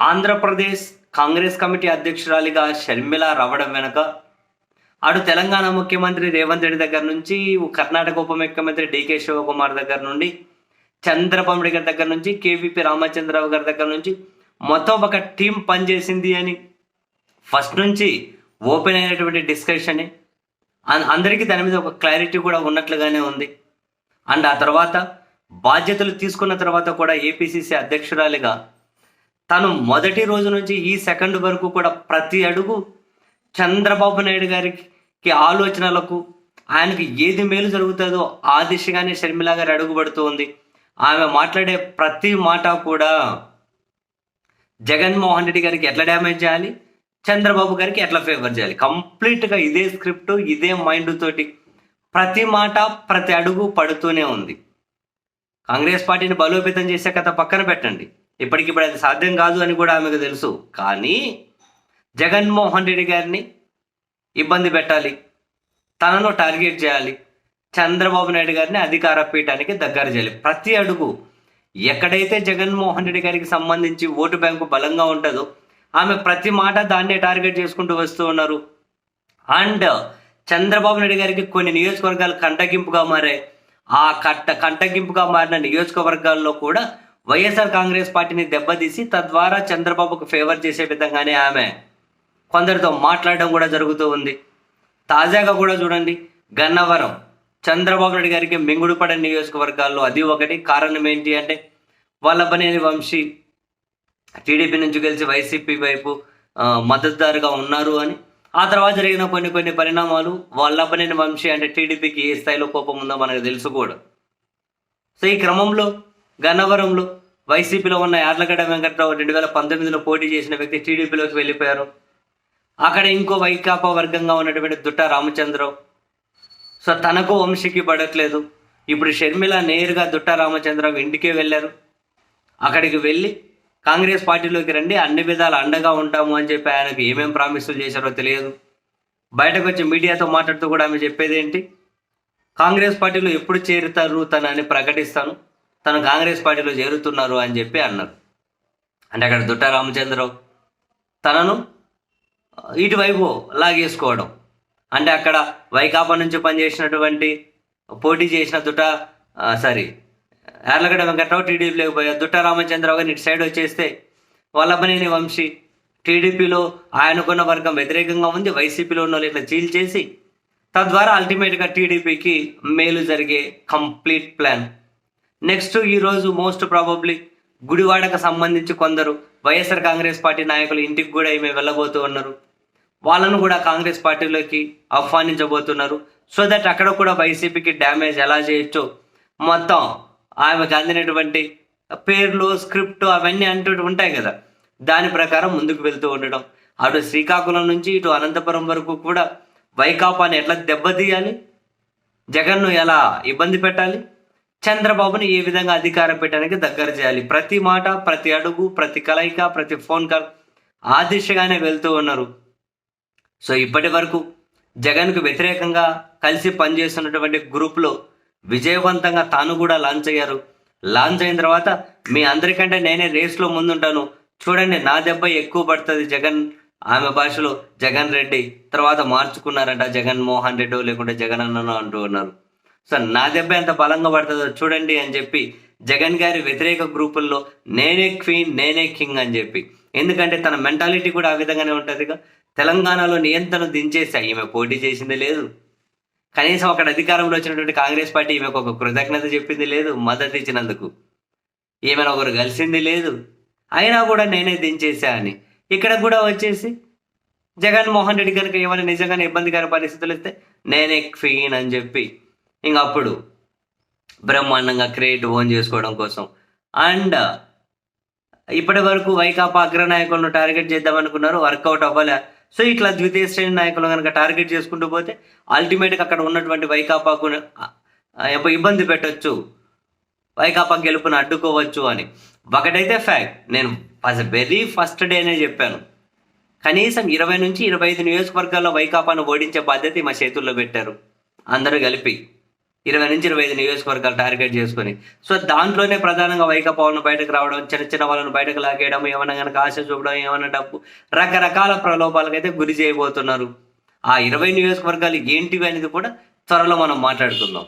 Andhra Pradesh Congress committee అధ్యక్షురాలిగా షర్మిల రావడం వెనక అటు తెలంగాణ ముఖ్యమంత్రి రేవంత్ రెడ్డి దగ్గర నుంచి కర్ణాటక ఉప ముఖ్యమంత్రి డికే శివకుమార్ దగ్గర నుండి చంద్రబాబు గారి దగ్గర నుంచి కేవీపీ రామచంద్రరావు గారి దగ్గర నుంచి మొత్తం ఒక టీం పనిచేసింది అని ఫస్ట్ నుంచి ఓపెన్ అయినటువంటి డిస్కషన్. అందరికీ దాని మీద ఒక క్లారిటీ కూడా ఉన్నట్లుగానే ఉంది. అండ్ ఆ తర్వాత బాధ్యతలు తీసుకున్న తర్వాత కూడా ఏపీసీసీ అధ్యక్షురాలిగా తను మొదటి రోజు నుంచి ఈ సెకండ్ వరకు కూడా ప్రతి అడుగు చంద్రబాబు నాయుడు గారికి ఆలోచనలకు ఆయనకి ఏది మేలు జరుగుతుందో ఆ దిశగానే షర్మిల గారు అడుగుపడుతూ ఉంది. ఆమె మాట్లాడే ప్రతి మాట కూడా జగన్మోహన్ రెడ్డి గారికి ఎట్లా డ్యామేజ్ చేయాలి? చంద్రబాబు గారికి ఎట్లా ఫేవర్ చేయాలి? కంప్లీట్గా ఇదే స్క్రిప్ట్ ఇదే మైండ్ తోటి ప్రతి మాట ప్రతి అడుగు పడుతూనే ఉంది. కాంగ్రెస్ పార్టీని బలోపేతం చేసే కథ పక్కన పెట్టండి. ఇప్పటికిప్పుడు అది సాధ్యం కాదు అని కూడా ఆమెకు తెలుసు. కానీ జగన్మోహన్ రెడ్డి గారిని ఇబ్బంది పెట్టాలి. తనను టార్గెట్ చేయాలి. చంద్రబాబు నాయుడు గారిని అధికార పీఠానికి దగ్గర చేయాలి. ప్రతి అడుగు ఎక్కడైతే జగన్మోహన్ రెడ్డి గారికి సంబంధించి ఓటు బ్యాంకు బలంగా ఉంటుందో ఆమె ప్రతి మాట దాన్నే టార్గెట్ చేసుకుంటూ వస్తూ ఉన్నారు. అండ్ చంద్రబాబు నాయుడు గారికి కొన్ని నియోజకవర్గాలు కంటగింపుగా మారాయి. ఆ కట్ట కంటగింపుగా మారిన నియోజకవర్గాల్లో కూడా వైఎస్ఆర్ కాంగ్రెస్ పార్టీని దెబ్బతీసి తద్వారా చంద్రబాబుకు ఫేవర్ చేసే విధంగానే ఆమె కొందరితో మాట్లాడడం కూడా జరుగుతూ ఉంది. తాజాగా కూడా చూడండి గన్నవరం చంద్రబాబు నాయుడు గారికి మింగుడుపడే నియోజకవర్గాల్లో అది ఒకటి. కారణం ఏంటి అంటే వల్లభనేని వంశీ టీడీపీ నుంచి గెలిచి వైసీపీ వైపు మద్దతుదారుగా ఉన్నారు అని. ఆ తర్వాత జరిగిన కొన్ని కొన్ని పరిణామాలు వల్లభనేని వంశీ అంటే టీడీపీకి ఏ స్థాయిలో కోపం ఉందో మనకు తెలుసుకోవడం సో ఈ క్రమంలో గన్నవరంలో వైసీపీలో ఉన్న యార్లగడ్డ వెంకట్రావు రెండు వేల పంతొమ్మిదిలో పోటీ చేసిన వ్యక్తి టీడీపీలోకి వెళ్ళిపోయారు. అక్కడ ఇంకో వైకాపా వర్గంగా ఉన్నటువంటి దుట్ట రామచంద్రరావు. సో తనకు వంశీకి పడట్లేదు. ఇప్పుడు షర్మిల నేరుగా దుట్ట రామచంద్రరావు ఇంటికే వెళ్ళారు. అక్కడికి వెళ్ళి కాంగ్రెస్ పార్టీలోకి రండి అన్ని విధాలు అండగా ఉంటాము అని చెప్పి ఆయనకు ఏమేం ప్రామిసులు చేశారో తెలియదు. బయటకు వచ్చి మీడియాతో మాట్లాడుతూ కూడా ఆమె చెప్పేది ఏంటి కాంగ్రెస్ పార్టీలో ఎప్పుడు చేరుతారు తనని ప్రకటిస్తాను. తను కాంగ్రెస్ పార్టీలో చేరుతున్నారు అని చెప్పి అన్నారు. అంటే అక్కడ దుట్ట రామచంద్రరావు తనను ఇటువైపు లాగేసుకోవడం. అంటే అక్కడ వైకాపా నుంచి పనిచేసినటువంటి పోటీ చేసిన దుట్ట సారీ యార్లగడ్డ వెంకట్రావు టీడీపీలోకి పోయారు దుట్ట రామచంద్రరావు గారిని ఇటు సైడ్ వచ్చేస్తే వల్లభనేని వంశీ టీడీపీలో ఆయనకున్న వర్గం వ్యతిరేకంగా ఉంది వైసీపీలో ఉన్న వాళ్ళు ఇట్లా చీల్చేసి తద్వారా అల్టిమేట్గా టీడీపీకి మేలు జరిగే కంప్లీట్ ప్లాన్. నెక్స్ట్ ఈరోజు మోస్ట్ ప్రాబబ్లీ గుడివాడకు సంబంధించి కొందరు వైఎస్ఆర్ కాంగ్రెస్ పార్టీ నాయకులు ఇంటికి కూడా ఈమె వెళ్ళబోతూ ఉన్నారు. వాళ్ళను కూడా కాంగ్రెస్ పార్టీలోకి ఆహ్వానించబోతున్నారు. సో దట్ అక్కడ కూడా వైసీపీకి డ్యామేజ్ ఎలా చేయొచ్చో మొత్తం ఆమెకు అందినటువంటి పేర్లు స్క్రిప్ట్ అవన్నీ అంటూ ఉంటాయి కదా. దాని ప్రకారం ముందుకు వెళ్తూ ఉండడం. అటు శ్రీకాకుళం నుంచి ఇటు అనంతపురం వరకు కూడా వైకాపాని ఎట్లా దెబ్బతీయాలి? జగన్ను ఎలా ఇబ్బంది పెట్టాలి? చంద్రబాబుని ఏ విధంగా అధికారం పెట్టడానికి దగ్గర చేయాలి? ప్రతి మాట ప్రతి అడుగు ప్రతి కలయిక ప్రతి ఫోన్ కాల్ ఆ దిశగానే వెళ్తూ ఉన్నారు. సో ఇప్పటి వరకు జగన్కు వ్యతిరేకంగా కలిసి పనిచేస్తున్నటువంటి గ్రూప్లో విజయవంతంగా తాను కూడా లాంచ్ అయ్యారు. లాంచ్ అయిన తర్వాత మీ అందరికంటే నేనే రేస్లో ముందుంటాను. చూడండి నా దెబ్బ ఎక్కువ పడుతుంది జగన్ ఆమె భాషలో జగన్ రెడ్డి. తర్వాత మార్చుకున్నారంట జగన్ మోహన్ రెడ్డి లేకుంటే జగన్ అన్నను అంటూ ఉన్నారు. సో నా దెబ్బ ఎంత బలంగా పడుతుందో చూడండి అని చెప్పి జగన్ గారి వ్యతిరేక గ్రూపుల్లో నేనే క్వీన్ నేనే కింగ్ అని చెప్పి. ఎందుకంటే తన మెంటాలిటీ కూడా ఆ విధంగానే ఉంటుందిగా. తెలంగాణలో నియంత్రణ దించేసా ఈమె పోటీ చేసింది లేదు. కనీసం అక్కడ అధికారంలో వచ్చినటువంటి కాంగ్రెస్ పార్టీ ఈమెకు ఒక కృతజ్ఞత చెప్పింది లేదు మద్దతు ఇచ్చినందుకు. ఈమెను ఒకరు కలిసింది లేదు. అయినా కూడా నేనే దించేసా అని. ఇక్కడ కూడా వచ్చేసి జగన్మోహన్ రెడ్డి కనుక ఏమైనా నిజంగానే ఇబ్బందికర పరిస్థితులు ఇస్తే నేనే క్వీన్ అని చెప్పి ఇంక అప్పుడు బ్రహ్మాండంగా క్రియేట్ ఓన్ చేసుకోవడం కోసం. అండ్ ఇప్పటి వరకు వైకాపా అగ్రనాయకులను టార్గెట్ చేద్దాం అనుకున్నారు వర్కౌట్ అవ్వలే. సో ఇట్లా ద్వితీయ శ్రేణి నాయకులు కనుక టార్గెట్ చేసుకుంటూ పోతే అల్టిమేట్గా అక్కడ ఉన్నటువంటి వైకాపాకు ఇబ్బంది పెట్టచ్చు. వైకాపా గెలుపును అడ్డుకోవచ్చు అని. ఒకటైతే ఫ్యాక్ట్ నేను ఫస్ట్ వెరీ ఫస్ట్ డేనే చెప్పాను. కనీసం ఇరవై నుంచి ఇరవై ఐదు నియోజకవర్గాల్లో వైకాపాను ఓడించే బాధ్యత మా చేతుల్లో పెట్టారు. అందరూ కలిపి. ఇరవై నుంచి ఇరవై ఐదు నియోజకవర్గాలు టార్గెట్ చేసుకొని. సో దాంట్లోనే ప్రధానంగా వైకాపా బయటకు రావడం చిన్న చిన్న వాళ్ళని బయటకు లాగేయడం ఏమన్నా కనుక ఆశ చూపడం ఏమైనా డబ్బు రకరకాల ప్రలోభాలకైతే గురి చేయబోతున్నారు. ఆ ఇరవై నియోజకవర్గాలు ఏంటివి అనేది కూడా త్వరలో మనం మాట్లాడుకుందాం.